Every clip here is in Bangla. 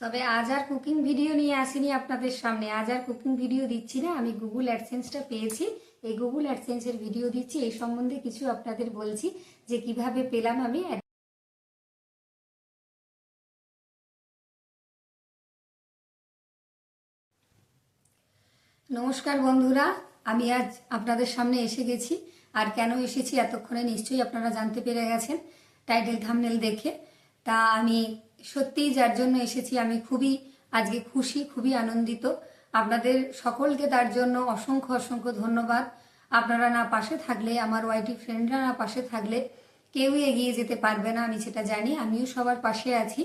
তবে আজ আর কুকিং ভিডিও নিয়ে আসিনি আপনাদের সামনে। আজ আর কুকিং ভিডিও দিচ্ছি না। আমি গুগল অ্যাডসেন্সটা পেয়েছি। এই গুগল অ্যাডসেন্সের ভিডিও দিচ্ছি। এই সম্বন্ধে কিছু আপনাদের বলছি যে কীভাবে পেলাম আমি নমস্কার বন্ধুরা, আমি আজ আপনাদের সামনে এসে গেছি। আর কেন এসেছি এতক্ষণে নিশ্চয়ই আপনারা জানতে পেরে গেছেন। টাইটেল থামনেল দেখে। তা আমি সত্যিই যার জন্য এসেছি, আমি খুবই, আজকে খুশি, খুবই আনন্দিত। আপনাদের সকলকে তার জন্য অসংখ্য অসংখ্য ধন্যবাদ। আপনারা না পাশে থাকলে, আমার ওয়াইটি ফ্রেন্ডরা না পাশে থাকলে কেউই এগিয়ে যেতে পারবে না, আমি সেটা জানি। আমিও সবার পাশে আছি।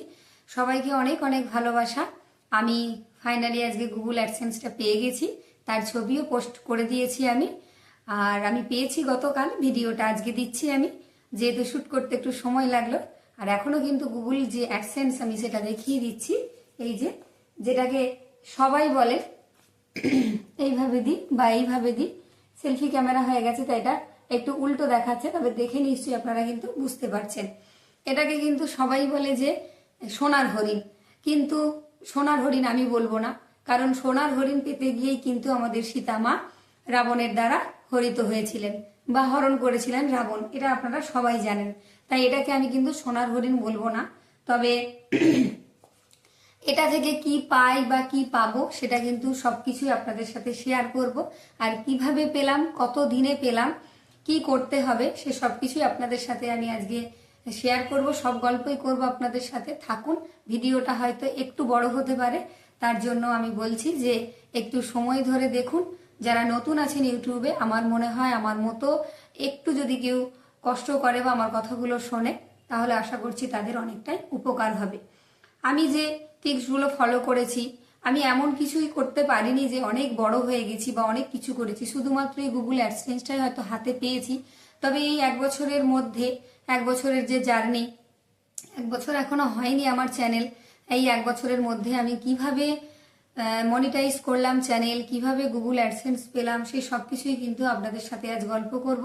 সবাইকে অনেক অনেক ভালোবাসা। আমি ফাইনালি আজকে গুগল অ্যাডসেন্সটা পেয়ে গেছি। তার ছবিও পোস্ট করে দিয়েছি আমি। আর আমি পেয়েছি গতকাল ভিডিওটা আজকে দিচ্ছি আমি। যেহেতু শ্যুট করতে একটু সময় লাগল আর এখনও কিন্তু গুগল যে অ্যাডসেন্স আমি সেটা দেখিয়ে দিচ্ছি, এই যে, যেটাকে সবাই বলে, এইভাবে দিই বা এইভাবে দিই সেলফি ক্যামেরা হয়ে গেছে তাই এটা একটু উল্টো দেখাচ্ছে, তবে দেখে নিশ্চয়ই আপনারা কিন্তু বুঝতে পারছেন। এটাকে কিন্তু সবাই বলে যে সোনার হরিণ। কিন্তু সোনার হরিণ আমি বলব না, কারণ সোনার হরিণ পেতে গিয়েই কিন্তু আমাদের সীতামা রাবণের দ্বারা হরিত হয়েছিলেন। বা হরণ করেছিলেন রাবণ, এটা আপনারা সবাই জানেন। তাই এটাকে আমি কিন্তু সোনার হরিণ বলব না। তবে এটা থেকে কি পাই বা কি পাবো, সেটা কিন্তু সবকিছুই আপনাদের সাথে শেয়ার করব। আর কীভাবে পেলাম, কত দিনে পেলাম, কি করতে হবে, সে সবকিছুই আপনাদের সাথে আমি আজকে শেয়ার করব। সব গল্পই করব আপনাদের সাথে। থাকুন, ভিডিওটা হয়তো একটু বড় হতে পারে। তার জন্য আমি বলছি যে একটু সময় ধরে দেখুন। যারা নতুন আছেন ইউটিউবে, আমার মনে হয় আমার মতো একটু যদি কেউ কষ্ট করে বা আমার কথাগুলো শোনে, তাহলে আশা করছি তাদের অনেকটাই উপকার হবে। আমি যে টিপসগুলো ফলো করেছি, আমি এমন কিছুই করতে পারিনি যে অনেক বড় হয়ে গেছি বা অনেক কিছু করেছি। শুধুমাত্র এই গুগল অ্যাডসেন্সটাই হয়তো হাতে পেয়েছি। তবে এই এক বছরের মধ্যে, এক বছরের যে জার্নি, এক বছর এখনও হয়নি আমার চ্যানেল, এই এক বছরের মধ্যে আমি কীভাবে মনিটাইজ করলাম চ্যানেল কীভাবে গুগল অ্যাডসেন্স পেলাম, সেই সব কিছুই কিন্তু আপনাদের সাথে আজ গল্প করব।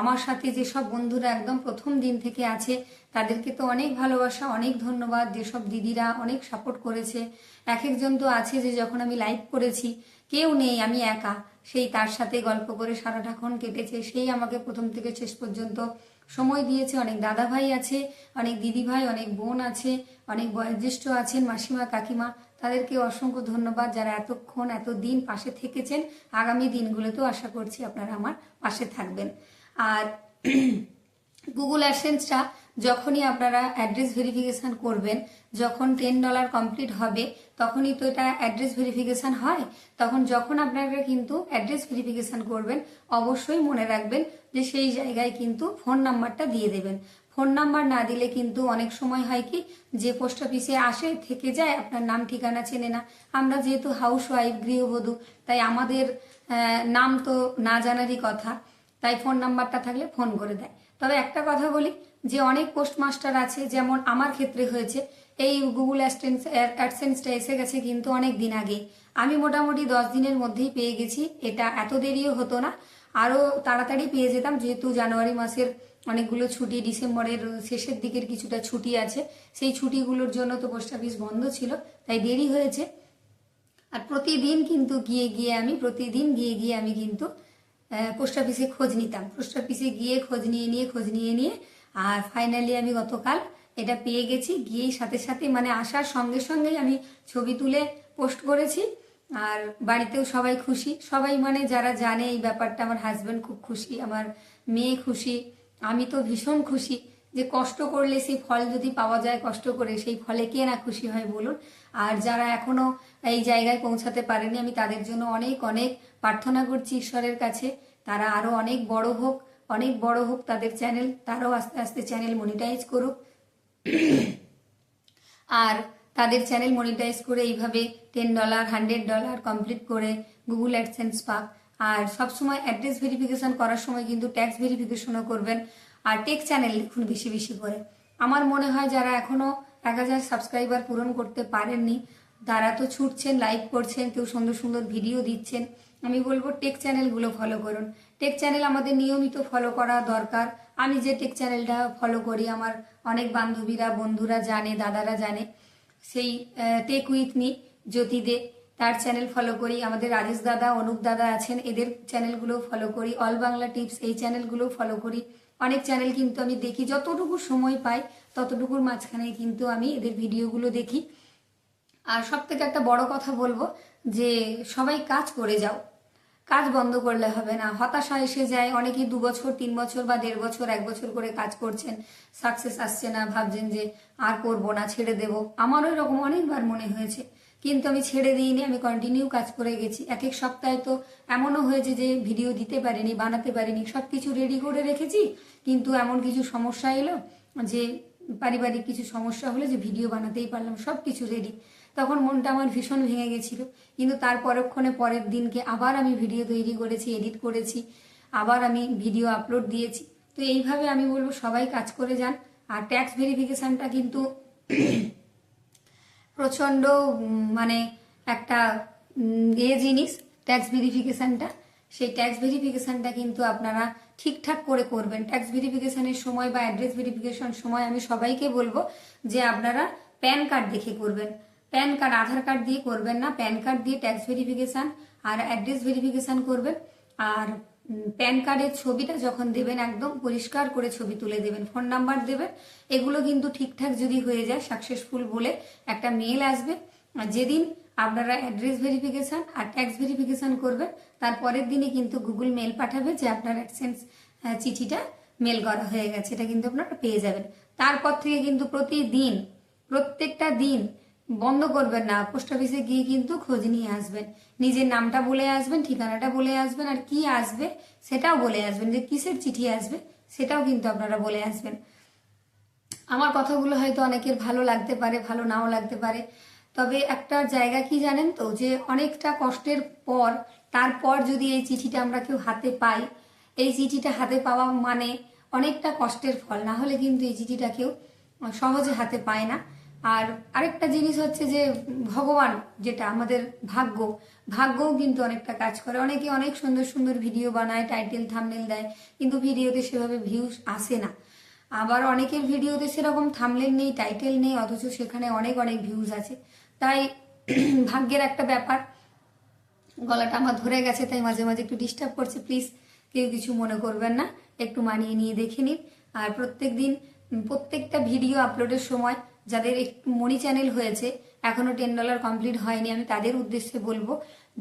আমার সাথে যেসব বন্ধুরা একদম প্রথম দিন থেকে আছে, তাদেরকে তো অনেক ভালোবাসা, অনেক ধন্যবাদ। যেসব দিদিরা অনেক সাপোর্ট করেছে। এক একজন তো আছে যে যখন আমি লাইভ করেছি, কেউ নেই, আমি একা। সেই তার সাথে গল্প করে সারাটাক্ষণ কেটেছে। সেই আমাকে প্রথম থেকে শেষ পর্যন্ত সময় দিয়েছে। অনেক দাদা ভাই আছে, অনেক দিদি ভাই অনেক বোন আছে, অনেক বয়োজ্যেষ্ঠ আছেন মাসিমা, কাকিমা। তাদেরকে অসংখ্য ধন্যবাদ যারা এতক্ষণ এত দিন পাশে থেকেছেন। আগামী দিনগুলোতেও আশা করছি আপনারা আমার পাশে থাকবেন। আর গুগল অ্যাডসেন্সটা যখনই আপনারা অ্যাড্রেস ভেরিফিকেশন করবেন, যখন টেন ডলার কমপ্লিট হবে, তখনই তো এটা অ্যাড্রেস ভেরিফিকেশান হয়। তখন যখন আপনারা কিন্তু অ্যাড্রেস ভেরিফিকেশান করবেন, অবশ্যই মনে রাখবেন যে সেই জায়গায় কিন্তু ফোন নাম্বারটা দিয়ে দেবেন। ফোন নাম্বার না দিলে কিন্তু অনেক সময় হয় কি, যে পোস্ট অফিসে আসে, থেকে যায়, আপনার নাম, ঠিকানা চেনে না। আমরা যেহেতু হাউস ওয়াইফ গৃহবধূ, তাই আমাদের নাম তো না জানারই কথা, তাই ফোন নাম্বারটা থাকলে ফোন করে দেয়। তবে একটা কথা বলি, যে অনেক পোস্টমাস্টার আছে, যেমন আমার ক্ষেত্রে হয়েছে, এই গুগল অ্যাডসেন্স অ্যাডসেন্সটা এসে গেছে কিন্তু অনেক দিন আগে। আমি মোটামুটি দশ দিনের মধ্যেই পেয়ে গেছি, এটা এত দেরিও হতো না, আরও তাড়াতাড়ি পেয়ে যেতাম, যেহেতু জানুয়ারি মাসের অনেকগুলো ছুটি, ডিসেম্বরের শেষের দিকের কিছুটা ছুটি আছে। সেই ছুটিগুলোর জন্য তো পোস্ট অফিস বন্ধ ছিল, তাই দেরি হয়েছে। আর প্রতিদিন কিন্তু গিয়ে গিয়ে আমি, প্রতিদিন গিয়ে গিয়ে আমি কিন্তু পোস্ট অফিসে খোঁজ নিতাম। পোস্ট অফিসে গিয়ে খোঁজ নিয়ে নিয়ে, খোঁজ নিয়ে নিয়ে, আর ফাইনালি আমি গতকাল এটা পেয়ে গেছি। গিয়েই সাথে সাথে মানে আসার সঙ্গে সঙ্গেই আমি ছবি তুলে পোস্ট করেছি, আর বাড়িতেও সবাই খুশি। সবাই মানে যারা জানে এই ব্যাপারটা, আমার হাজব্যান্ড খুব খুশি, আমার মেয়ে খুশি আমি তো ভীষণ খুশি যে কষ্ট করলে সেই ফল যদি পাওয়া যায়, কষ্ট করে সেই ফলে কে না খুশি হয় বলুন। আর যারা এখনও এই জায়গায় পৌঁছাতে পারেনি, আমি তাদের জন্য অনেক অনেক প্রার্থনা করছি ঈশ্বরের কাছে। তারা আরও অনেক বড় হোক, অনেক বড় হোক তাদের চ্যানেল, তারাও আস্তে আস্তে চ্যানেল মনিটাইজ করুক। আর তাদের চ্যানেল মনিটাইজ করে এইভাবে ten dollar hundred dollar complete করে গুগল অ্যাডসেন্স পাক। আর সবসময় অ্যাড্রেস ভেরিফিকেশন করার সময় কিন্তু ট্যাক্স ভেরিফিকেশনও করবেন। আর টেক চ্যানেল লিখুন বেশি বেশি করে। আমার মনে হয় যারা এখনও এক হাজার সাবস্ক্রাইবার পূরণ করতে পারেননি, তারা তো ছুটছেন লাইক করছেন, কেউ সুন্দর সুন্দর ভিডিও দিচ্ছেন। আমি বলব টেক চ্যানেলগুলো ফলো করুন। টেক চ্যানেল আমাদের নিয়মিত ফলো করা দরকার। আমি যে টেক চ্যানেলটা ফলো করি, আমার অনেক বান্ধবীরা, বন্ধুরা জানে, দাদারা জানে, সেই tech with me Jyoti Dey. তার চ্যানেল ফলো করি। আমাদের রাজেশ দাদা, অনুপ দাদা আছেন, এদের চ্যানেলগুলো ফলো করি। অল বাংলা টিপস এই চ্যানেলগুলো ফলো করি। অনেক চ্যানেল কিন্তু আমি দেখি, যতটুকু সময় পাই, ততটুকুর মাঝখানে কিন্তু আমি এদের ভিডিওগুলো দেখি। আর সব থেকে একটা বড় কথা বলব যে, সবাই কাজ করে যাও। কাজ বন্ধ করলে হবে না। হতাশা এসে যায়। অনেকেই দু বছর, তিন বছর বা দেড় বছর, এক বছর করে কাজ করছেন। সাকসেস আসছে না, ভাবছেন যে আর করব না, ছেড়ে দেব। আমারও এরকম অনেকবার মনে হয়েছে। কিন্তু আমি ছেড়ে দিইনি, আমি কন্টিনিউ কাজ করে গেছি। এক এক সপ্তাহে তো এমনও হয়েছে যে ভিডিও দিতে পারিনি, বানাতে পারিনি সব কিছু রেডি করে রেখেছি, কিন্তু এমন কিছু সমস্যা এলো যে পারিবারিক কিছু সমস্যা হলো যে ভিডিও বানাতেই পারলাম সব কিছু রেডি তখন মনটা আমার ভীষণ ভেঙে গেছিল। কিন্তু তার পরক্ষণে পরের দিনকে আবার আমি ভিডিও তৈরি করেছি এডিট করেছি, আবার আমি ভিডিও আপলোড দিয়েছি। তো এইভাবে আমি বলব সবাই কাজ করে যান। আর ট্যাক্স ভেরিফিকেশানটা কিন্তু প্রচণ্ড মানে একটা এ জিনিস ট্যাক্স ভেরিফিকেশানটা সেই ট্যাক্স ভেরিফিকেশানটা কিন্তু আপনারা ঠিকঠাক করে করবেন। ট্যাক্স ভেরিফিকেশানের সময় বা অ্যাড্রেস ভেরিফিকেশন সময় আমি সবাইকে বলব যে আপনারা প্যান কার্ড দেখে করবেন। প্যান কার্ড আধার কার্ড দিয়ে করবেন না। প্যান কার্ড দিয়ে ট্যাক্স ভেরিফিকেশান আর অ্যাড্রেস ভেরিফিকেশান করবেন। আর প্যান কার্ডের ছবিটা যখন দেবেন একদম পরিষ্কার করে ছবি তুলে দেবেন, ফোন নাম্বার দেবেন, এগুলো কিন্তু ঠিকঠাক যদি হয়ে যায় সাকসেসফুল বলে একটা মেল আসবে। যেদিন আপনারা অ্যাড্রেস ভেরিফিকেশান আর ট্যাক্স ভেরিফিকেশান করবেন, তার পরের দিনই কিন্তু গুগল মেল পাঠাবে যে আপনার অ্যাডসেন্স চিঠিটা মেল করা হয়ে গেছে, এটা কিন্তু আপনারা পেয়ে যাবেন। তারপর থেকে কিন্তু প্রতিদিন, প্রত্যেকটা দিন বন্ধ করবেন না। পোস্ট অফিসে গিয়ে কিন্তু খোঁজ নিয়ে আসবেন। নিজের নামটা বলে আসবেন, ঠিকানাটা বলে আসবেন, আর কি আসবে সেটাও বলে আসবেন যে কিসের চিঠি আসবে সেটাও কিন্তু আপনারা বলে আসবেন। আমার কথাগুলো হয়তো অনেকের ভালো লাগতে পারে, ভালো নাও লাগতে পারে। তবে একটা জায়গা কি জানেন তো, যে অনেকটা কষ্টের পর, তারপর যদি এই চিঠিটা আমরা কেউ হাতে পাই, এই চিঠিটা হাতে পাওয়া মানে অনেকটা কষ্টের ফল। না হলে কিন্তু এই চিঠিটা কেউ সহজে হাতে পায় না। আর আরেকটা জিনিস হচ্ছে যে ভগবান, যেটা আমাদের ভাগ্য, ভাগ্যও কিন্তু অনেকটা কাজ করে। অনেকে অনেক সুন্দর সুন্দর ভিডিও বানায় টাইটেল থামনেল দেয়, কিন্তু ভিডিওতে সেভাবে ভিউজ আসে না। আবার অনেকের ভিডিওতে সেরকম থামলেন নেই টাইটেল নেই, অথচ সেখানে অনেক অনেক ভিউজ আছে। তাই ভাগ্যের একটা ব্যাপার। গলাটা আমার ধরে গেছে, তাই মাঝে মাঝে একটু ডিস্টার্ব করছে। প্লিজ কেউ কিছু মনে করবেন না, একটু মানিয়ে নিয়ে দেখে নিন। আর প্রত্যেক দিন, প্রত্যেকটা ভিডিও আপলোডের সময় যাদের একটু মনি চ্যানেল হয়েছে, এখনও টেন ডলার কমপ্লিট হয়নি, আমি তাদের উদ্দেশ্যে বলব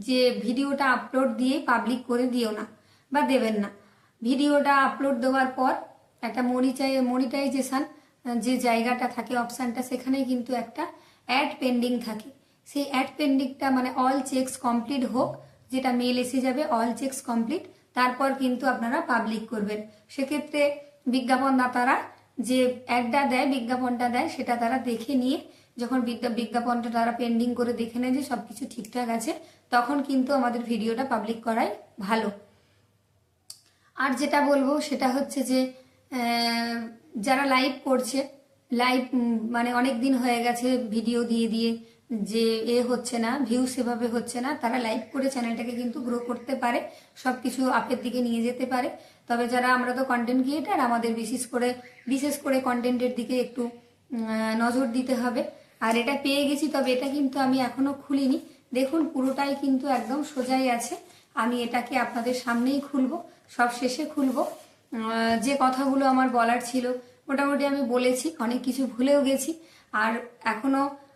যে ভিডিওটা আপলোড দিয়ে পাবলিক করে দিও না বা দেবেন না। ভিডিওটা আপলোড দেওয়ার পর একটা মনিটাই মনিটাইজেশন যে জায়গাটা থাকে অপশানটা সেখানে কিন্তু একটা অ্যাড পেন্ডিং থাকে। সেই অ্যাড পেন্ডিংটা মানে অল চেকস কমপ্লিট হোক, যেটা মেল এসে যাবে অল চেকস কমপ্লিট তারপর কিন্তু আপনারা পাবলিক করবেন। সেক্ষেত্রে বিজ্ঞাপনদাতারা যে অ্যাডটা দেয়, বিজ্ঞাপনটা দেয়, সেটা তারা দেখে নিয়ে যখন বিজ্ঞা- বিজ্ঞাপনটা তারা পেন্ডিং করে দেখে নেয় যে সব কিছু ঠিকঠাক আছে, তখন কিন্তু আমাদের ভিডিওটা পাবলিক করাই ভালো। আর যেটা বলব সেটা হচ্ছে যে যারা লাইভ করছে লাইভ মানে অনেক দিন হয়ে গেছে ভিডিও দিয়ে দিয়ে যে এ হচ্ছে না ভিউ সেভাবে হচ্ছে না তারা লাইভ করে চ্যানেলটাকে কিন্তু গ্রো করতে পারে সব কিছু আপের দিকে নিয়ে যেতে পারে। তবে যারা আমরা তো কন্টেন্ট ক্রিয়েটার আমাদের বিশেষ করে বিশেষ করে কন্টেন্টের দিকে একটু নজর দিতে হবে। আর এটা পেয়ে গেছি তবে এটা কিন্তু আমি এখনও খুলিনি। দেখুন পুরোটাই কিন্তু একদম সোজাই আছে। আমি এটাকে আপনাদের সামনেই খুলব সব শেষে খুলব। যে কথাগুলো আমার বলার ছিল মোটামুটি আমি বলেছি অনেক কিছু ভুলেও গেছি। আর এখনও আহ,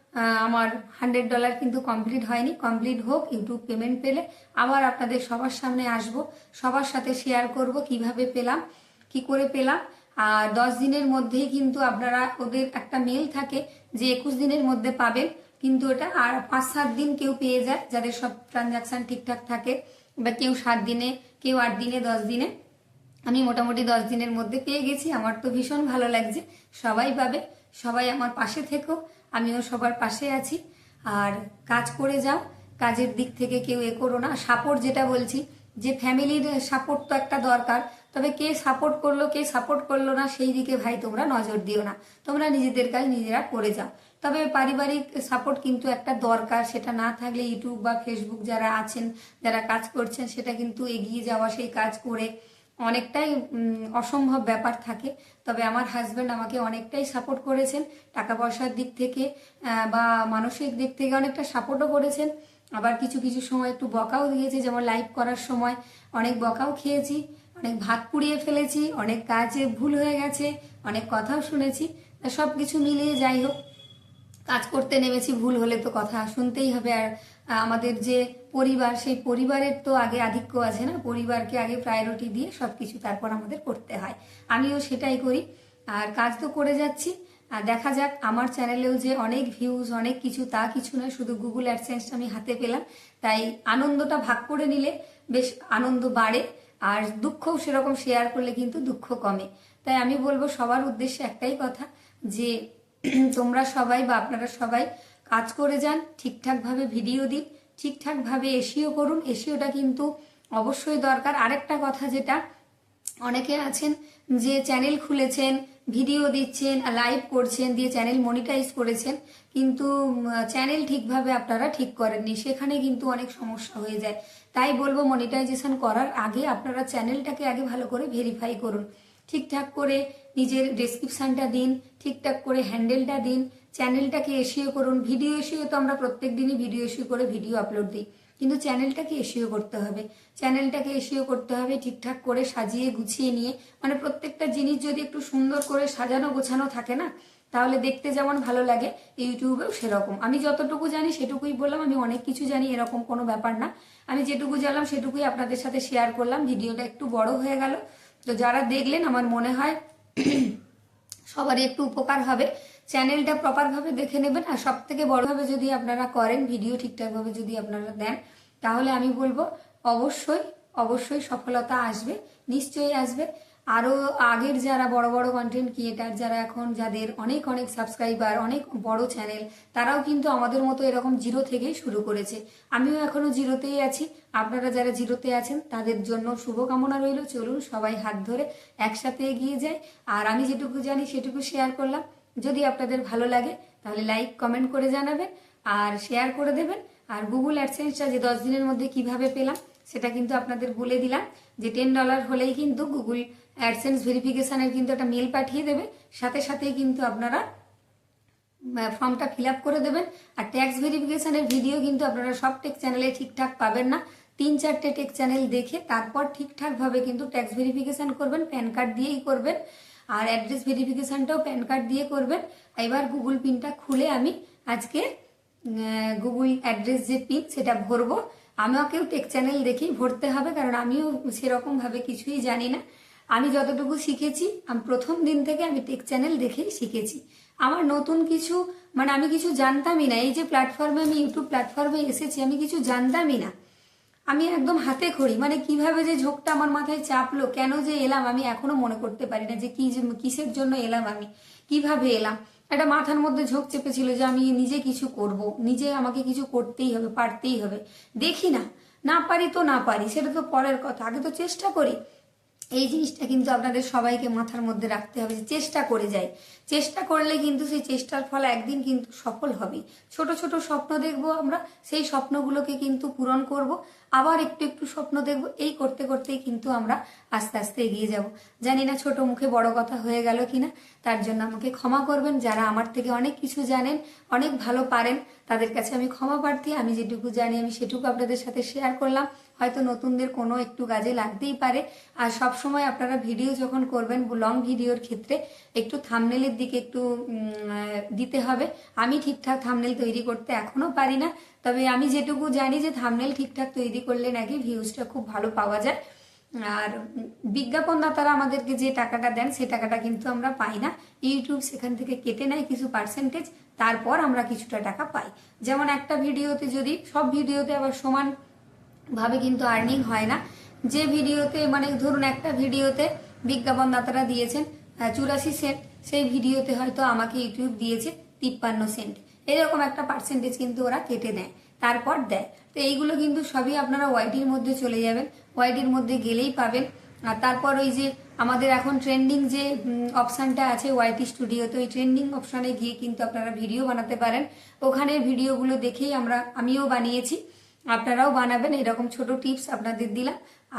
আমার হান্ড্রেড ডলার কিন্তু কমপ্লিট হয়নি। কমপ্লিট হোক ইউটিউব পেমেন্ট পেলে আবার আপনাদের সবার সামনে আসব। সবার সাথে শেয়ার করব কীভাবে পেলাম, কি করে পেলাম। আর দশ দিনের মধ্যেই কিন্তু আপনারা, ওদের একটা মেল থাকে যে একুশ দিনের মধ্যে পাবেন। কিন্তু ওটা আর পাঁচ, সাত দিন কেউ পেয়ে যায়, যাদের সব ট্রানজাকশন ঠিকঠাক থাকে। বা কেউ সাত দিনে, কেউ আট দিনে, দশ দিনে। আমি মোটামুটি দশ দিনের মধ্যে পেয়ে গেছি। আমার তো ভীষণ ভালো লাগছে। সবাই পাবে। সবাই আমার পাশে থেকো। আমিও সবার পাশে আছি। আর কাজ করে যাও, কাজের দিক থেকে কেউ এ করো না। সাপোর্ট যেটা বলছি, যে ফ্যামিলির সাপোর্ট তো একটা দরকার, তবে কে সাপোর্ট করল, কে সাপোর্ট করল না, সেই দিকে ভাই তোমরা নজর দিও না। তোমরা নিজেদের কাজ নিজেরা করে যাও। তবে পারিবারিক সাপোর্ট কিন্তু একটা দরকার, সেটা না থাকলে ইউটিউব বা ফেসবুক যারা আছেন, যারা কাজ করছেন, সেটা কিন্তু এগিয়ে যাওয়া, সেই কাজ করে অনেকটাই অসম্ভব ব্যাপার থাকে। তবে আমার হাজব্যান্ড আমাকে অনেকটাই সাপোর্ট করেছেন। টাকা পয়সার দিক থেকে বা মানসিক দিক থেকে অনেকটা সাপোর্টও করেছেন। আবার কিছু কিছু সময় একটু বকাও দিয়েছে, যেমন লাইভ করার সময়। অনেক বকাও খেয়েছি, অনেক ভাত পুড়িয়ে ফেলেছি, অনেক কাজে ভুল হয়ে গেছে, অনেক কথাও শুনেছি। সব কিছু মিলিয়ে যাই হোক, কাজ করতে নেমেছি, ভুল হলে তো কথা শুনতেই হবে। আর আমাদের যে পরিবার, সেই পরিবারের তো আগে আধিক্য আছে না? পরিবারকে আগে প্রায়োরিটি দিয়ে সব কিছু তারপর আমাদের করতে হয়। আমিও সেটাই করি। আর কাজ তো করে যাচ্ছি। আর দেখা যাক, আমার চ্যানেলেও যে অনেক ভিউজ অনেক কিছু, তা কিছু নয় শুধু গুগল অ্যাডসেন্সটা আমি হাতে পেলাম। তাই আনন্দটা ভাগ করে নিলে বেশ আনন্দ বাড়ে। আর দুঃখও সেরকম শেয়ার করলে কিন্তু দুঃখ কমে। তাই আমি বলব, সবার উদ্দেশ্যে একটাই কথা যে, তোমরা সবাই বা আপনারা সবাই কাজ করে যান, ঠিকঠাকভাবে ভিডিও দিন, ঠিকঠাকভাবে এসিও করুন। এসিওটা কিন্তু অবশ্যই দরকার। আরেকটা কথা যেটা, অনেকে আছেন যে চ্যানেল খুলেছেন, ভিডিও দিচ্ছেন লাইভ করছেন, দিয়ে চ্যানেল মনিটাইজ করেছেন, কিন্তু চ্যানেল ঠিকভাবে আপনারা ঠিক করেননি। সেখানে কিন্তু অনেক সমস্যা হয়ে যায়। তাই বলব মনিটাইজেশন করার আগে আপনারা চ্যানেলটাকে আগে ভালো করে ভেরিফাই করুন। ঠিকঠাক করে নিজের ডেসক্রিপশনটা দিন, ঠিকঠাক করে হ্যান্ডেলটা দিন চ্যানেলটাকে এসিও করুন। ভিডিও এসিও তো আমরা প্রত্যেক দিনই ভিডিও এসিও করে ভিডিও আপলোড দিই। কিন্তু চ্যানেলটাকে এসিও করতে হবে। চ্যানেলটাকে এসিও করতে হবে ঠিকঠাক করে সাজিয়ে গুছিয়ে নিয়ে। মানে প্রত্যেকটা জিনিস যদি একটু সুন্দর করে সাজানো গোছানো থাকে না, তাহলে দেখতে যেমন ভালো লাগে, ইউটিউবেও সেরকম। আমি যতটুকু জানি সেটুকুই বললাম, আমি অনেক কিছু জানি, এরকম কোনো ব্যাপার না। আমি যেটুকু জানলাম সেটুকুই আপনাদের সাথে শেয়ার করলাম। ভিডিওটা একটু বড় হয়ে গেল। তো যারা দেখলেন, আমার মনে হয় সবারই একটু উপকার হবে। চ্যানেলটা প্রপারভাবে দেখে নেবেন, আর সব থেকে বড়ভাবে যদি আপনারা করেন, ভিডিও ঠিকঠাকভাবে যদি আপনারা দেন, তাহলে আমি বলব, অবশ্যই অবশ্যই সফলতা আসবে, নিশ্চয়ই আসবে। আরও আগের যারা বড় বড় কন্টেন্ট ক্রিয়েটার যারা এখন, যাদের অনেক অনেক সাবস্ক্রাইবার অনেক বড় চ্যানেল তারাও কিন্তু আমাদের মতো এরকম জিরো থেকেই শুরু করেছে। আমিও এখনও জিরোতেই আছি। আপনারা যারা জিরোতে আছেন, তাদের জন্য শুভকামনা রইল। চলুন সবাই হাত ধরে একসাথে এগিয়ে যায় আর আমি যেটুকু জানি, সেটুকু শেয়ার করলাম। যদি আপনাদের ভালো লাগে, তাহলে লাইক কমেন্ট করে জানাবেন। আর শেয়ার করে দেবেন। আর গুগল অ্যাডসেন্সটা যে দশ দিনের মধ্যে কীভাবে পেলাম সেটা কিন্তু আপনাদের বলে দিলাম যে টেন ডলার হলেই কিন্তু গুগল অ্যাডসেন্স ভেরিফিকেশনের কিন্তু একটা মেল পাঠিয়ে দেবে। সাথে সাথেই কিন্তু আপনারা ফর্মটা ফিল করে দেবেন। আর ট্যাক্স ভেরিফিকেশনের ভিডিও কিন্তু আপনারা সব টেক চ্যানেলে ঠিকঠাক পাবেন না। তিন চারটে টেক চ্যানেল দেখে তারপর ঠিকঠাকভাবে কিন্তু ট্যাক্স ভেরিফিকেশান করবেন প্যান কার্ড দিয়েই করবেন। আর অ্যাড্রেস ভেরিফিকেশানটাও প্যান কার্ড দিয়ে করবেন। এবার গুগল পিনটা খুলে আমি আজকে গুগল অ্যাড্রেস যে পিন সেটা ভরবো। আমাকেও টেক চ্যানেল দেখেই ভরতে হবে, কারণ আমিও সেরকম ভাবে কিছুই জানি না। আমি যতটুকু শিখেছি, আমি, প্রথম দিন থেকে আমি টেক চ্যানেল দেখেই শিখেছি। আমার নতুন কিছু মানে আমি কিছু জানতামই না, এই যে প্ল্যাটফর্মে আমি ইউটিউব প্ল্যাটফর্মে এসেছি, আমি কিছু জানতামই না। আমি একদম হাতে খড়ি মানে কীভাবে যে ঝোঁকটা আমার মাথায় চাপলো, কেন যে এলাম, আমি এখনও মনে করতে পারি না যে কি কিসের জন্য এলাম আমি, কীভাবে এলাম। একটা মাথার মধ্যে ঝোঁক চেপেছিল যে আমি নিজে কিছু করব, নিজে আমাকে কিছু করতেই হবে, পারতেই হবে। দেখি না না পারি তো না পারি, সেটা তো পরের কথা। আগে তো চেষ্টা করি। এই জিনিসটা কিন্তু আপনাদের সবাইকে মাথার মধ্যে রাখতে হবে যে চেষ্টা করে যাই। চেষ্টা করলে কিন্তু সেই চেষ্টার ফল একদিন কিন্তু সফল হবে। ছোট ছোট স্বপ্ন দেখব আমরা, সেই স্বপ্নগুলোকে কিন্তু পূরণ করব। আবার একটু একটু স্বপ্ন দেখব, এই করতে করতেই কিন্তু আমরা আস্তে আস্তে এগিয়ে যাব। জানি না ছোট মুখে বড় কথা হয়ে গেল কিনা, তার জন্য আমাকে ক্ষমা করবেন। যারা আমার থেকে অনেক কিছু জানেন, অনেক ভালো পারেন, তাদের কাছে আমি ক্ষমা প্রার্থী। আমি যেটুকু জানি আমি সেটুকু আপনাদের সাথে শেয়ার করলাম। হয়তো নতুনদের কোনো একটু কাজে লাগতেই পারে। আর সব সময় আপনারা ভিডিও যখন করবেন লং ভিডিওর ক্ষেত্রে একটু থামনেলের দিকে একটু দিতে হবে। আমি ঠিকঠাক থামনেল তৈরি করতে এখনও পারি না। তবে আমি যেটুকু জানি যে থামনেল ঠিকঠাক তৈরি করলে নাকি ভিউজটা খুব ভালো পাওয়া যায়। আর বিজ্ঞাপনদাতারা আমাদেরকে যে টাকাটা দেন, সে টাকাটা কিন্তু আমরা পাই না। ইউটিউব সেখান থেকে কেটে নেয় কিছু পার্সেন্টেজ তারপর আমরা কিছুটা টাকা পাই। যেমন একটা ভিডিওতে যদি, সব ভিডিওতে আবার সমান ভাবে কিন্তু আর্নিং হয় না। যে ভিডিওতে মানে ধরুন একটা ভিডিওতে বিজ্ঞাপনদাতারা দিয়েছেন চুরাশি সেন্ট, সেই ভিডিওতে হয়তো আমাকে ইউটিউব দিয়েছে তিপ্পান্ন সেন্ট। এরকম একটা পার্সেন্টেজ কিন্তু ওরা কেটে নেয়, তারপর দেয়। তো এইগুলো কিন্তু সবই আপনারা ওয়াইটির মধ্যে চলে যাবেন। ওয়াইটির মধ্যে গেলেই পাবেন। আর তারপর ওই যে আমাদের এখন ট্রেন্ডিং যে অপশানটা আছে ওয়াইটি স্টুডিওতে ওই ট্রেন্ডিং অপশানে গিয়ে কিন্তু আপনারা ভিডিও বানাতে পারেন। ওখানে ভিডিওগুলো দেখেই আমরা, আমিও বানিয়েছি। আপনারাও বানাবেন, এরকম ছোট টিপস আপনাদের দিলাম।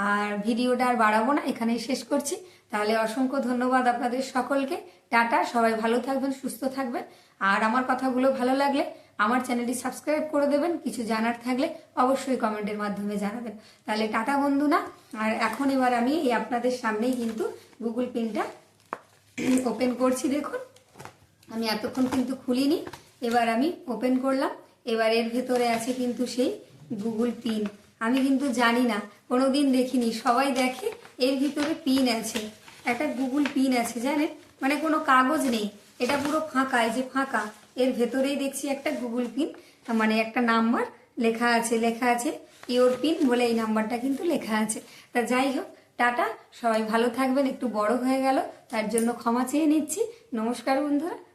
আর ভিডিওটা আর বাড়াবো না, এখানেই শেষ করছি। তাহলে অসংখ্য ধন্যবাদ আপনাদের সকলকে। টাটা, সবাই ভালো থাকবেন, সুস্থ থাকবেন। আর আমার কথাগুলো ভালো লাগলে আমার চ্যানেলটি সাবস্ক্রাইব করে দেবেন, কিছু জানার থাকলে অবশ্যই কমেন্টের মাধ্যমে জানাবেন। তাহলে টাটা বন্ধু না, আর এখন এবার আমি এই আপনাদের সামনেই কিন্তু গুগল পিনটা ওপেন করছি, দেখুন। আমি এতক্ষণ কিন্তু খুলিনি, এবার আমি ওপেন করলাম। এবার এর ভেতরে আছে কিন্তু সেই গুগল পিন। আমি কিন্তু জানি না কোনো দিন দেখিনি। সবাই দেখে, এর ভিতরে পিন আছে। একটা গুগল পিন আছে, জানেন? মানে কোনো কাগজ নেই। এটা পুরো ফাঁকা, এই যে ফাঁকা। এর ভেতরেই দেখছি একটা গুগল পিন মানে একটা নাম্বার লেখা আছে লেখা আছে, ইওর পিন বলে এই নাম্বারটা কিন্তু লেখা আছে। তা যাই হোক, টাটা। সবাই ভালো থাকবেন। একটু বড় হয়ে গেল, তার জন্য ক্ষমা চেয়ে নিচ্ছি। নমস্কার, বন্ধুরা।